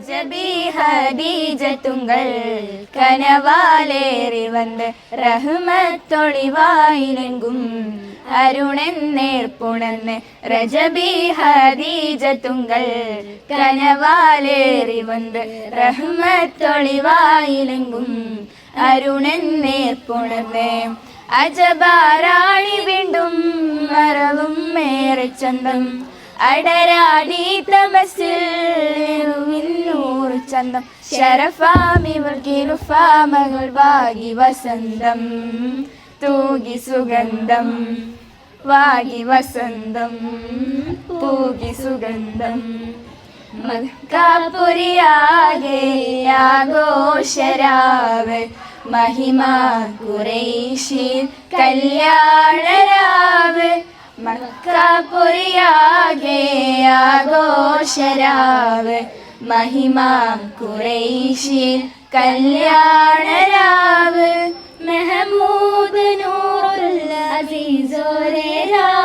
രജബി ഹദീജത്തുങ്കൾ കനവാലേറി വന്ന് റഹ്മത്തൊളിവായിലെങ്കും അരുണെന്നേർപ്പുണന്ന് രജബി ഹദീജത്തുങ്കൾ കനവാലേറി വന്ന് റഹ്മത്തൊളിവായിലെങ്കും അരുണെന്നേർപ്പുണന്ന് അജബാരാണി വീണ്ടും മറവും മേറെ ചന്തം അടരാടി തമസിൽ നൂറ് ശരഫാമി ശരഫാമിവർക്കിരുഫാമകൾ വാഗി വസന്തം. തൂകി സുഗന്ധം വാഗി വസന്തം തൂകി സുഗന്ധം. മക്കാപുരിയാകെ ആഘോഷരാവ് മഹിമ കുറേശിൽ കല്യാണരാവ് മക്കാപുരിയാകെ ആഘോഷരാവ് മഹിമ കുറേശ്യൻ കല്യാണരാവ് മെഹമൂദ് നൂറുൽ അസീസോരെ രാവ്